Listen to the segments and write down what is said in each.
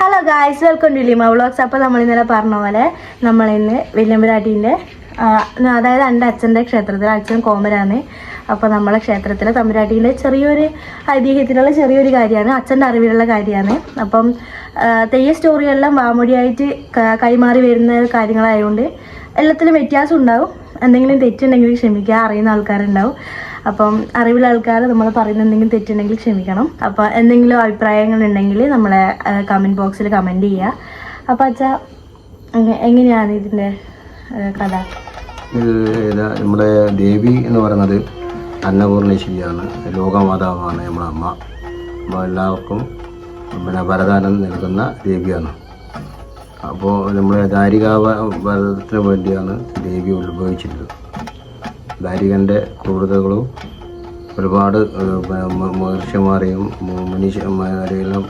Hello guys welcome to Lima vlogs അപ്പോൾ നമ്മൾ ഇന്നലെ പറഞ്ഞ പോലെ നമ്മൾ ഇന്ന് വല്യമ്പരാട്ടീന്റെ അതായത് എന്റെ അച്ഛന്റെ ക്ഷേത്രത്തിൽ അച്ഛൻ കോമരാണ് അപ്പോൾ നമ്മളെ ക്ഷേത്രത്തിലെ തമ്പുരാട്ടീന്റെ ചെറിയൊരു ഐതിഹ്യത്തിലുള്ള ചെറിയൊരു കാര്യമാണ്. അച്ഛന്റെ അറിവിലുള്ള കാര്യമാണ്. അപ്പം തെയ്യ സ്റ്റോറിയെല്ലാം വാമൊഴിയായിട്ട് കൈമാറി വരുന്ന കാര്യങ്ങളായതുകൊണ്ട് എല്ലാത്തിലും വ്യത്യാസം ഉണ്ടാവും. എന്തെങ്കിലും തെറ്റുണ്ടെങ്കിൽ ക്ഷമിക്കുക അറിയുന്ന ആൾക്കാരുണ്ടാവും. അപ്പം അറിവുള്ള ആൾക്കാർ നമ്മൾ പറയുന്ന എന്തെങ്കിലും തെറ്റുണ്ടെങ്കിൽ ക്ഷമിക്കണം. അപ്പോൾ എന്തെങ്കിലും അഭിപ്രായങ്ങൾ ഉണ്ടെങ്കിൽ നമ്മളെ കമന്റ് ബോക്സിൽ കമന്റ് ചെയ്യുക അപ്പോൾ അച്ഛാ എങ്ങനെയാണ് ഇതിന്റെ കഥ? നമ്മുടെ ദേവി എന്ന് പറയുന്നത് അന്നപൂർണേശ്വരിയാണ്. ലോകമാതാവാണ് നമ്മുടെ അമ്മ. അപ്പോൾ എല്ലാവർക്കും പിന്നെ വരദാനം നൽകുന്ന ദേവിയാണ്. അപ്പോൾ നമ്മുടെ ദാരികാ വരത്തിന് വേണ്ടിയാണ് ദേവി ഉത്ഭവിച്ചിട്ടുള്ളത്. ദാരികന്റെ ക്രൂരതകളും ഒരുപാട് മഹർഷിമാരെയും മനുഷ്യന്മാരെയെല്ലാം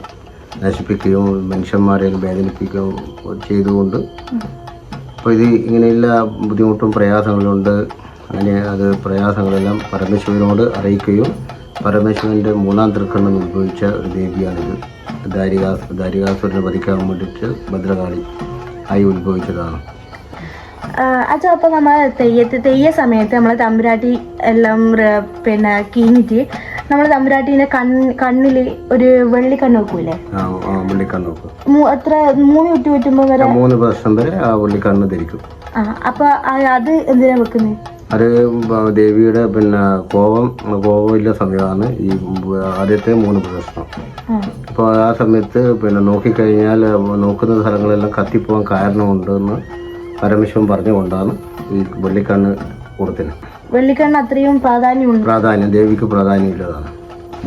നശിപ്പിക്കുകയും മനുഷ്യന്മാരെയും വേദനിപ്പിക്കുകയും ചെയ്തുകൊണ്ട് അപ്പോൾ ഇത് ഇങ്ങനെയുള്ള ബുദ്ധിമുട്ടും പ്രയാസങ്ങളുണ്ട്. അങ്ങനെ അത് പ്രയാസങ്ങളെല്ലാം പരമശിവനോട് അറിയിക്കുകയും പരമശിവന്റെ മൂന്നാം തൃക്കണ്ണം ഉത്ഭവിച്ച ഒരു ദേവിയാണിത്. ദാരികാസ് ദാരികാസുരനെ വധിക്കാൻ വേണ്ടിയിട്ട് ഭദ്രകാളി ആയി ഉത്ഭവിച്ചതാണ്. അച്ഛാ അപ്പോൾ നമ്മൾ തെയ്യത്ത് തെയ്യ സമയത്ത് നമ്മൾ തമ്പുരാട്ടി എല്ലാം പിന്നെ കീഞ്ഞിട്ട് നമ്മൾ തമ്പുരാട്ടീനെ കണ്ണ് കണ്ണിൽ ഒരു വെള്ളിക്കണ്ണ് വെക്കൂലേ? എത്ര മൂന്ന് ചുറ്റു ചുറ്റുമ്പോൾ വരെ? മൂന്ന് വർഷം വരെ ആ വെള്ളിക്കണ്ണ് ധരിക്കും. ആ അപ്പോൾ അത് എന്തിനാ വെക്കുന്നത് അത് ദേവിയുടെ പിന്നെ കോപം കോപമില്ല സമയമാണ് ഈ ആദ്യത്തെ മൂന്ന് പ്രദർശനം അപ്പോൾ ആ സമയത്ത് പിന്നെ നോക്കിക്കഴിഞ്ഞാൽ നോക്കുന്ന സ്ഥലങ്ങളെല്ലാം കത്തിപ്പോകാൻ കാരണമുണ്ടെന്ന് പരമശിവൻ പറഞ്ഞുകൊണ്ടാണ് ഈ വെള്ളിക്കണ്ണ് കൊടുത്തിന്. വെള്ളിക്കണ്ണ് അത്രയും പ്രാധാന്യമുണ്ട്. പ്രാധാന്യം ദേവിക്ക് പ്രാധാന്യമില്ലതാണ്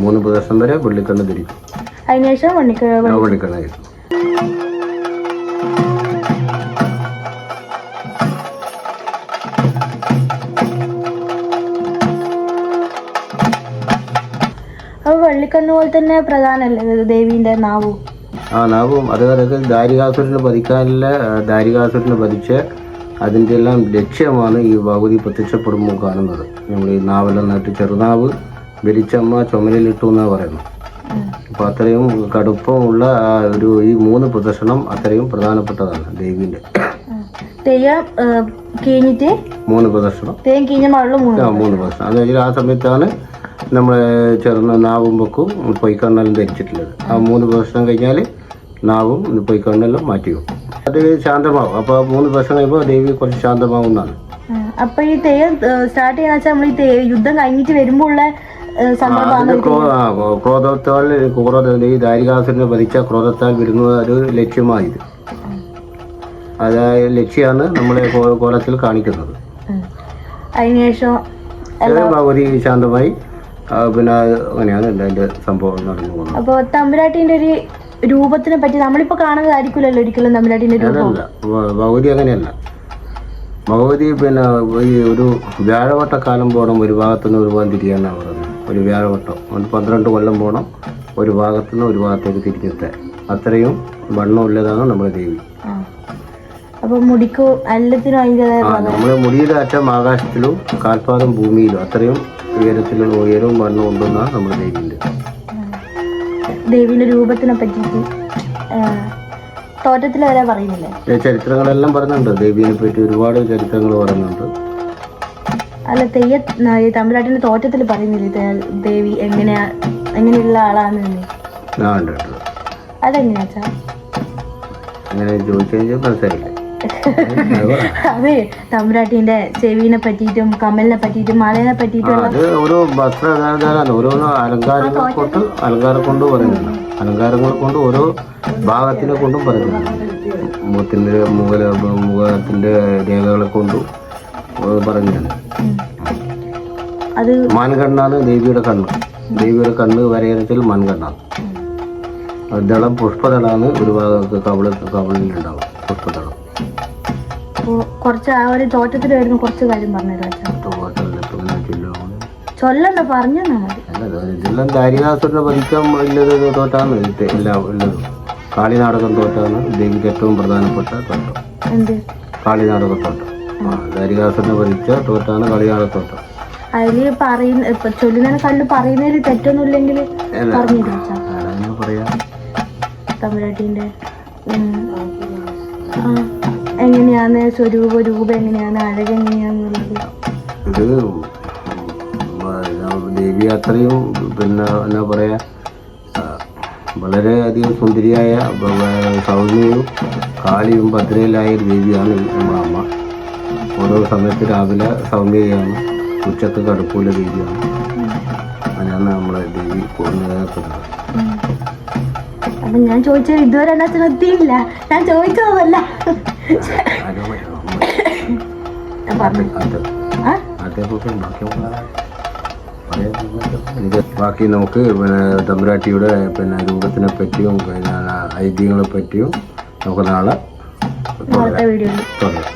മൂന്ന് പ്രദേശം വരെ വെള്ളിക്കണ്ണ് ധരിക്കും. അതിനുശേഷം വെള്ളിക്കണ്ണ വെള്ളിക്കണ്ണായിരിക്കും അപ്പോൾ വെള്ളിക്കണ്ണ് പോലെ തന്നെ പ്രധാനമല്ലേ ദേവീന്റെ ദേവീന്റെ നാവു? ആ നാവും. അത് അതായത് ദാരികാസുരനെ ആ, ദാരികാസുരനെ വധിച്ച് അതിന്റെ എല്ലാം ലക്ഷ്യമാണ് ഈ ഭഗവതി പ്രത്യക്ഷപ്പെടുമ്പോൾ കാണുന്നത്. നമ്മൾ ഈ നാവെല്ലാം നട്ട് ചെറുനാവ് വെളിച്ചമ്മ ചുമലിലിട്ടു എന്നാണ് പറയുന്നത്. അപ്പോൾ അത്രയും കടുപ്പമുള്ള ഒരു ഈ മൂന്ന് പ്രദർശനം അത്രയും പ്രധാനപ്പെട്ടതാണ് ദേവീന്റെ. തെയ്യം മൂന്ന് പ്രദർശനം തെയ്യം മൂന്ന് മൂന്ന് പ്രദർശനം അത് ആ സമയത്താണ് നമ്മൾ ചേർന്ന നാവും വെക്കും പൊയ്ക്കണ്ണലും ധരിച്ചിട്ടുള്ളത്. ആ മൂന്ന് ദിവസം കഴിഞ്ഞാൽ നാവും പൊയ്ക്കണ്ണലും മാറ്റി വെക്കും. അത് ശാന്തമാവും. അപ്പോൾ ആ മൂന്ന് ദിവസം കഴിയുമ്പോൾ ദേവി കുറച്ച് ശാന്തമാവുന്നതാണ്. ആ, അപ്പൊ ഈ തെയ്യം സ്റ്റാർട്ട് ചെയ്യാന്ന് വെച്ചാൽ നമ്മൾ ഈ തെയ്യം യുദ്ധം കഴിഞ്ഞിട്ട് വരുമ്പോ ഉള്ള ക്രോധത്താൽ ക്രോധ ഈ ദാരികാസുരനെ വധിച്ച ക്രോധത്താൽ വരുന്നത് ഒരു ലക്ഷ്യമായത്. അതായത് ലക്ഷ്യമാണ് നമ്മളെ കോലത്തിൽ കാണിക്കുന്നത്. അതിനുശേഷം ഒരു ശാന്തമായി പിന്നെ അത് അങ്ങനെയാണ് അതിന്റെ സംഭവം നടന്നു പോകുന്നത്. അപ്പൊ തമ്പുരാട്ടിന്റെ ഒരു രൂപത്തിനെ പറ്റി നമ്മളിപ്പോ കാണുന്നതായിരിക്കില്ലല്ലോ ഒരിക്കലും തമ്പുരാട്ടിന്റെ രൂപം. അതല്ല ഭഗവതി അങ്ങനെയല്ല. ഭഗവതി പിന്നെ ഈ ഒരു വ്യാഴവട്ടക്കാലം പോകണം ഒരു ഭാഗത്തുനിന്ന് ഒരു ഭാഗം തിരിയാനാണ് പറയുന്നത്. ഒരു വ്യാഴവട്ടം ഒരു പന്ത്രണ്ട് കൊല്ലം പോകണം ഒരു ഭാഗത്തുനിന്ന് ഒരു ഭാഗത്തേക്ക് തിരിഞ്ഞെത്താൻ. അത്രയും വണ്ണമുള്ളതാണ് നമ്മുടെ ദേവി. അപ്പൊ മുടിക്ക് എല്ലാത്തിനും അതിന്റെതായ നമ്മുടെ മുടിയുടെ അറ്റം ആകാശത്തിലും കാൽപാദം ഭൂമിയിലും അത്രയും ഉയരത്തിലുള്ള ഉയരവും വണ്ണവും ഉണ്ടെന്നാണ് നമ്മുടെ ദേവിന്റെ. ദേവിന്റെ രൂപത്തിനെ പറ്റിയിട്ട് തോറ്റത്തിൽ വരെ പറയുന്നില്ലേ? ചരിത്രങ്ങളെല്ലാം പറയുന്നുണ്ട്. ദേവിയെ പറ്റി ഒരുപാട് ചരിത്രങ്ങൾ പറയുന്നുണ്ട്. അല്ല തെയ്യ തമിഴ്നാട്ടിന്റെ തോറ്റത്തിൽ പറയുന്നില്ലേ? ദേവി എങ്ങനെയാ എങ്ങനെയുള്ള കണ്ടിട്ടുണ്ട് അതെങ്ങനെയാ അങ്ങനെ ചോദിച്ചു കഴിഞ്ഞാൽ മനസ്സിലായില്ലേ? അതെ തമ്പുരാട്ടിന്റെ ചെവിനെ പറ്റിയിട്ടും കമലിനെ പറ്റിയിട്ടും മലയെ പറ്റിയിട്ടും അത് വസ്ത്രധാരണം ഓരോരോ അലങ്കാരങ്ങൾ കൊണ്ട് അലങ്കാരം കൊണ്ട് പറയുന്നുണ്ട്. അലങ്കാരങ്ങൾ കൊണ്ട് ഓരോ ഭാഗത്തിനെ കൊണ്ടും പറയുന്നുണ്ട്. മുഖത്തിന്റെ മുഖല മുഖത്തിന്റെ രേഖകളെ കൊണ്ടും പറഞ്ഞു അത് മൺകണ്ണാണ് ദേവിയുടെ കണ്ണ്. ദേവിയുടെ കണ്ണ് വരയത്തിൽ മൺകണ്ണാണ്. ദളം പുഷ്പദളാണ് ഒരു ഭാഗത്ത് കവള കവളിലുണ്ടാവും പുഷ്പദളം. കുറച്ച് ആ ഒരു തോറ്റത്തിലായിരുന്നു കുറച്ച് കാര്യം പറഞ്ഞത് ചൊല്ലണ്ട പറഞ്ഞു തോറ്റാണ് എല്ലാം ഉള്ളത് കാളിനാടകം തോറ്റാണ്. ദേവിക്ക് ഏറ്റവും പ്രധാനപ്പെട്ട തോട്ടം കാളിനാടക തോട്ടം ദാരികാസുരനെ വധിച്ച തോറ്റാണ് കളിനാടകത്തോട്ടം അതിൽ പറയുന്ന ഇപ്പൊ ചൊല്ലുന്നതിനെ കണ്ട് പറയുന്നതിൽ തെറ്റൊന്നും ഇല്ലെങ്കിൽ അല്ല പറഞ്ഞു തരാം അച്ഛാ ആരാണെന്ന് പറയാം. ആ, എങ്ങനെയാണ് സ്വരൂപ രൂപം എങ്ങനെയാണ് അഴക് എങ്ങനെയാണെന്നുള്ളത് ഇത് ദേവി അത്രയും പിന്നെ എന്നാ പറയാ വളരെ വളരെയധികം സുന്ദരിയായ സൗമ്യയും കാളിയും ഭദ്രയിലായ ദേവിയാണ് നമ്മുടെ അമ്മ ഓരോ സമയത്ത് രാവിലെ സൗമ്യയാണ് ഉച്ചയ്ക്ക് കടുപ്പുള്ള ദേവിയാണ്. അങ്ങനെയാണ് നമ്മളെ ദേവി നിലനിർത്തുന്നത് അപ്പം ഞാൻ ചോദിച്ചത് ഇതുവരെ എന്നെ ശ്രദ്ധയില്ല ഞാൻ ചോദിച്ചതല്ല. ബാക്കി നമുക്ക് പിന്നെ തമ്പുരാട്ടിയുടെ പിന്നെ രൂപത്തിനെ പറ്റിയും പിന്നെ ഐതിഹ്യങ്ങളെ പറ്റിയും നമുക്ക് നാളെ തുടങ്ങാം വീഡിയോയിൽ തുടരാം.